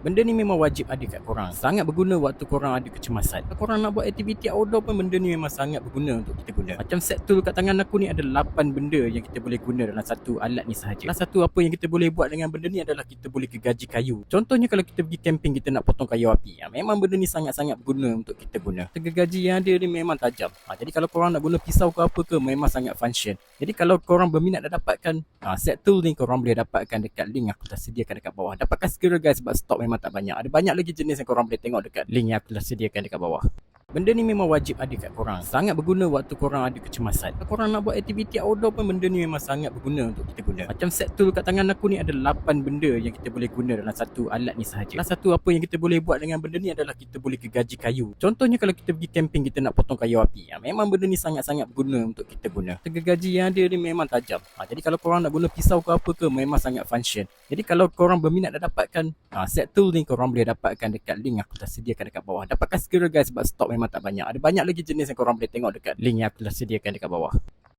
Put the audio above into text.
Benda ni memang wajib ada kat korang. Sangat berguna waktu korang ada kecemasan. Kalau korang nak buat aktiviti outdoor pun benda ni memang sangat berguna untuk kita guna. Macam set tool kat tangan aku ni ada 8 benda yang kita boleh guna dalam satu alat ni sahaja. Salah satu apa yang kita boleh buat dengan benda ni adalah kita boleh gergaji kayu. Contohnya kalau kita pergi camping kita nak potong kayu api. Ha, memang benda ni sangat-sangat berguna untuk kita guna. Gergaji yang ada ni memang tajam. Ha, jadi kalau korang nak guna pisau ke apa ke memang sangat function. Jadi kalau korang berminat nak dapatkan ha, set tool ni korang boleh dapatkan dekat link aku dah sediakan dekat bawah. Dapatkan segera guys sebab stok memang tak banyak. Ada banyak lagi jenis yang korang boleh tengok dekat link yang aku dah sediakan dekat bawah. Benda ni memang wajib ada kat korang. Sangat berguna waktu korang ada kecemasan. Kalau korang nak buat aktiviti outdoor pun benda ni memang sangat berguna untuk kita guna. Macam set tool kat tangan aku ni ada 8 benda yang kita boleh guna dalam satu alat ni sahaja. Salah satu apa yang kita boleh buat dengan benda ni adalah kita boleh gergaji kayu. Contohnya kalau kita pergi camping kita nak potong kayu api. Ha, memang benda ni sangat-sangat berguna untuk kita guna. Gergaji yang ada ni memang tajam. Ha, jadi kalau korang nak guna pisau ke apa ke memang sangat function. Jadi kalau korang berminat nak dapatkan ha, set tool ni korang boleh dapatkan dekat link aku dah sediakan dekat bawah. Dapatkan segera guys sebab stok memang tak banyak. Ada banyak lagi jenis yang korang boleh tengok dekat link yang aku dah sediakan dekat bawah.